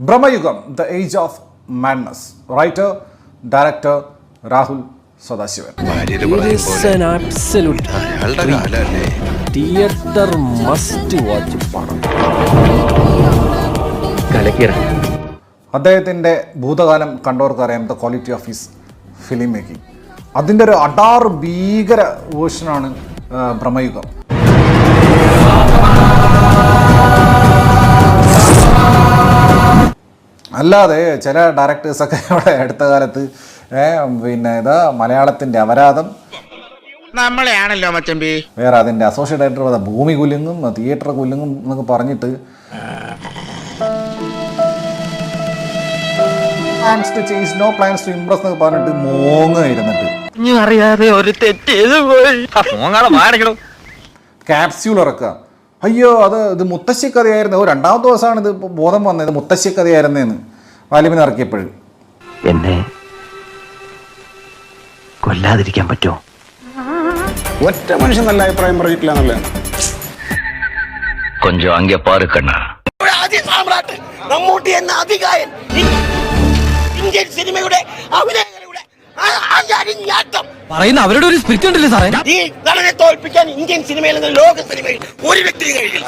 Bramayugam the age of madness writer director Rahul Sadasivan It is an absolute theatre must watch പടം അദ്ദേഹത്തിന്റെ ഭൂതകാലം കണ്ടവർക്കറിയാം. The quality of his film making അതിന്റെ ഒരു അടാർ ഭീകര വേർഷനാണ് ഭ്രമയുഗം അല്ലാതെ ചില ഡയറക്ടേഴ്സൊക്കെ ഇവിടെ അടുത്ത കാലത്ത് പിന്നെ ഇതാ മലയാളത്തിന്റെ അപരാധം. നമ്മളെയാണല്ലോ മച്ചമ്പി. വേറെ അതിന്റെ അസോസിയേറ്റ് ഡയറക്ടർ പറ ഭൂമി കുലുങ്ങും തിയേറ്റർ കുലുങ്ങും എന്നൊക്കെ പറഞ്ഞിട്ട്. Plans to change no plans to impress എന്നൊക്കെ പറഞ്ഞിട്ട് മോങ്ങ ഇരുന്നിട്ട്. അറിയാതെ ഒരു തെറ്റ് ക്യാപ്സ്യൂൾ ഇറക്കുക അയ്യോ അത് ഇത് മുത്തശ്ശി കഥയായിരുന്നു ഓ രണ്ടാമത്തെ ദിവസമാണ് ഇത് ബോധം വന്നത്. മുത്തശ്ശിക്കഥയായിരുന്നെന്ന്. മുത്തശ്ശി കഥയായിരുന്നേന്ന് വാലിബിന് ഇറക്കിയപ്പോഴും. എന്നെ കൊല്ലാതിരിക്കാൻ പറ്റുമോ? ഒറ്റ മനുഷ്യൻ നല്ല അഭിപ്രായം പറഞ്ഞിട്ടില്ല എന്നുള്ളതാണ് കൊഞ്ചം അങ്ക പാറ് കണ്ണ. സാമ്രാട്ട് മമ്മൂട്ടി എന്ന അധികായൻ. ഇന്ത്യൻ സിനിമയുടെ ആ- പറയുന്ന അവരുടെ ഒരു സ്പിരിറ്റ് ഉണ്ടല്ലേ സാറേ? ഈ നടനെ തോൽപ്പിക്കാൻ ഇന്ത്യൻ സിനിമയിൽ നിന്ന് ലോക സിനിമയിൽ ഒരു വ്യക്തിയും കഴിയില്ല.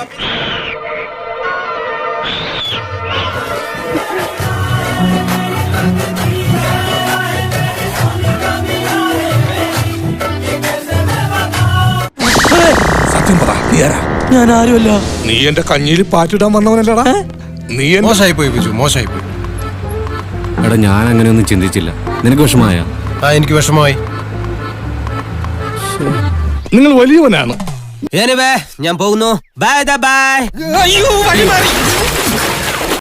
സത്യം പറ നീ ആരാ? ഞാൻ ആരുമല്ല. നീ എന്റെ കഞ്ഞിയിൽ പാറ്റിടാൻ വന്നവനല്ലടാ. നീ മോശമായി പോയി ബിജു മോശമായി പോയി എടാ ഞാൻ അങ്ങനെയൊന്നും ചിന്തിച്ചില്ല. നിനക്ക് വിഷമായ ആ എനിക്ക് വിഷമമായി. നിങ്ങൾ വലിയവനാണ്. ഞാൻ പോകുന്നു. ബൈ ബൈ അയ്യോ വഴി മാറി